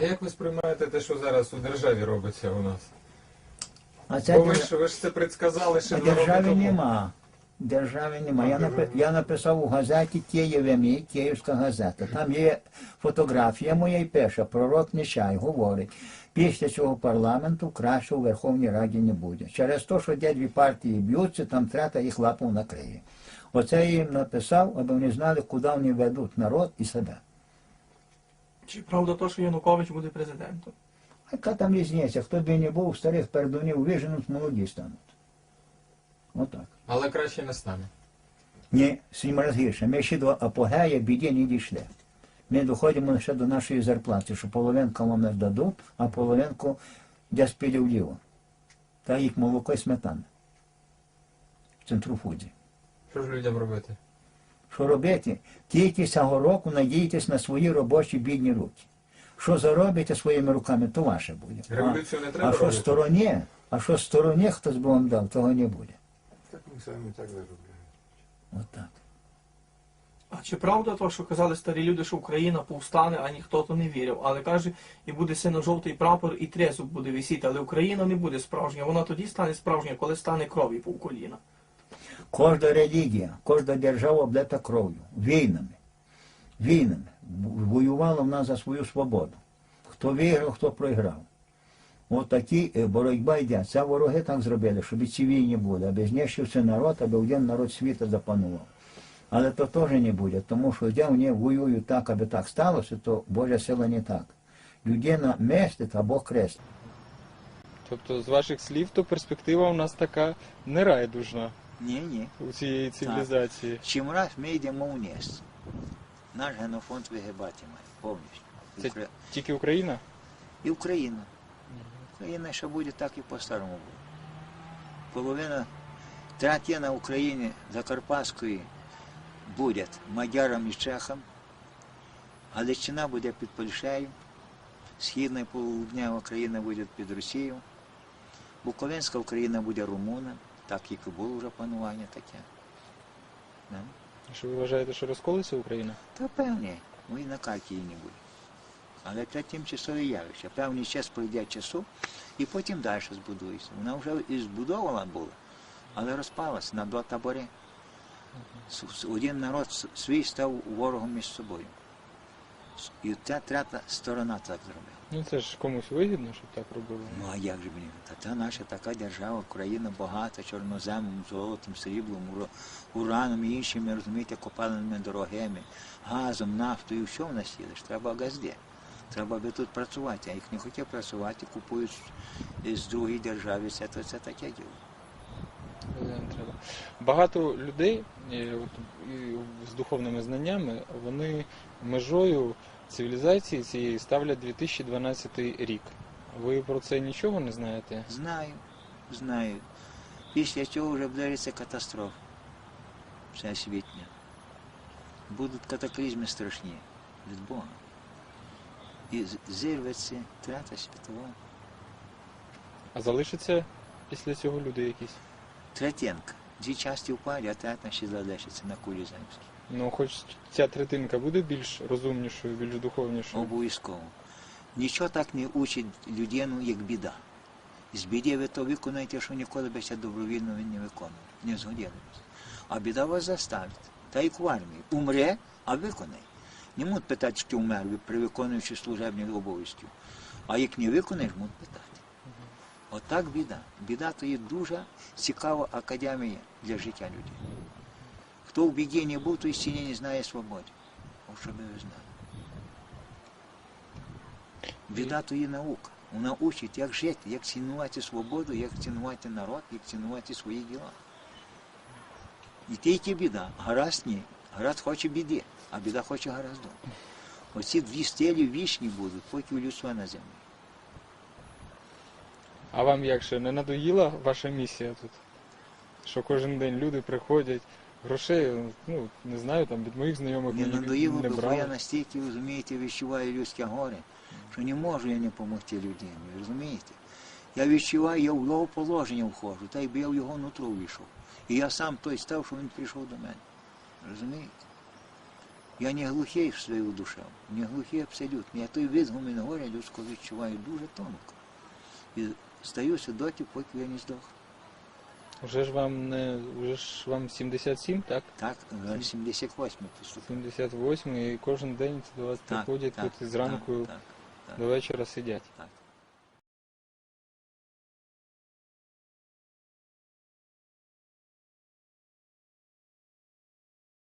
А як ви сприймаєте те, що зараз у державі робиться у нас? А це Бо ви держ- ж, ви ж це предсказали ще а два роки держави тому. нема. Держави нема. Я, напи... я написав у газеті Києві, Київська газета. Там є фотографія моя і пише, пророк Нечай говорить, після цього парламенту краще у Верховній Раді не буде. Через те, що де дві партії б'ються, там трета їх лапом накриє. Оце я їм написав, аби вони знали, куди вони ведуть народ і себе. Чи правда то, що Янукович буде президентом? А яка там різниця? Хто б і не був, старих пердунів виженуть, молоді стануть. Отак. Але краще не стане. Ні, сім разів гірше. Ми ще до апогея біді не дійшли. Ми доходимо лише до нашої зарплати, що половинку вам не дадуть, а половинку десь піде вліво. Та їх молоко і сметана. В центруфуді. Що ж людям робити? Що робити? Тільки цього року надійтесь на свої робочі бідні руки. Що заробите своїми руками, то ваше буде. А- Революцію не треба А що робити? стороні, а що стороні хтось би вам дав, того не буде. Так ми самі так заробляємо. Отак. А чи правда то, що казали старі люди, що Україна повстане, а ніхто то не вірив? Але каже, і буде сино-жовтий прапор, і трезуб буде висіти, але Україна не буде справжня. Вона тоді стане справжня, коли стане крові по коліна. Кожна релігія, кожна держава облета кров'ю, війнами. Війнами. Воювала нас за свою свободу. Хто виграв, хто програв. От такі е, боротьба йде. Це вороги так зробили, щоб і ці війни були, аби знищився народ, аби один народ світу запанував. Але то теж не буде, тому що де вони воюють так, аби так сталося, то Божа сила не так. Людина мстить, а Бог крестить. Тобто, з ваших слів, то перспектива у нас така нерайдужна Ні, ні. у цієї цивілізації. Чим раз ми йдемо вниз. Наш генофонд вигибатиме повністю. Це Укра- тільки Україна? І Україна. Україна ще буде так і по-старому буде. Половина третина України Закарпатської буде мадярам і чехам, Галичина буде під Польщею, Східна і полуднева Україна буде під Росією, Буковинська Україна буде румунам, так як і було вже панування таке. Да? Що ви вважаєте, що розколиться Україна? Та певні, і на карті її не буде. Але це тимчасове явище. Певний час пройде часу і потім далі збудується. Вона вже і збудована була, але розпалася на два табори. Один народ свій став ворогом між собою. І ця третя сторона так зробила. Ну це ж комусь вигідно, щоб так робили. Ну а як же мені? Та та наша така держава, Україна багата чорноземом, золотом, сріблом, ура- ураном і іншими, розумієте, копалинами дорогими, газом, нафтою, все в нас є. Треба газди. Треба би тут працювати, а їх не хотів працювати, купують з другої держави, це, то це таке діло. Багато людей е, з духовними знаннями, вони межою цивілізації цієї ставлять 2012 рік. Ви про це нічого не знаєте? Знаю, знаю. Після цього вже ближиться катастрофа всесвітня. Будуть катаклізми страшні від Бога. І зірветься третя світова. А залишаться після цього люди якісь? Третинка. Дві часті впаде, а третя ще залишиться на кулі земській. Ну, хоч ця третинка буде більш розумнішою, більш духовнішою. Обов'язково. Нічого так не учить людину, як біда. З біди ви то виконаєте, що ніколи би це добровільно ви не виконували, не згодилися. А біда вас заставить. Та як в армії. Умре, а виконай. Не можуть питати, що вмер, при виконуючи служебні обов'язки. А як не виконаєш, можуть питати. Отак біда. Біда то є дуже цікава академія для життя людей. Хто в біді не був, той стіні не знає свободи. О, щоб ви знали. Біда то є наука. Вона учить, як жити, як цінувати свободу, як цінувати народ, як цінувати свої діла. І тільки біда. Гаразд ні. Гаразд хоче біди, а біда хоче гаразду. Оці дві стелі вічні будуть, поки у людства на землі. А вам як ще не надоїла ваша місія тут? Що кожен день люди приходять, грошей, ну не знаю, там від моїх знайомих Не мені надоїло, не бо я настільки, розумієте, відчуваю людське горе, що не можу я не допомогти людині, розумієте? Я відчуваю, я в його положення входжу, та й би я в його нутро війшов. І я сам той став, що він прийшов до мене. Розумієте? Я не глухий в свою душу, не глухий абсолютно. Я той відгумін горя людського відчуваю дуже тонко. І стаюся доті, поки я не здох. Вже ж вам не вже ж вам 77, так? Так, е, 78 поступив. 78 і кожен день до вас Так, приходять так, тут зранку так, так, до вечора сидять. так.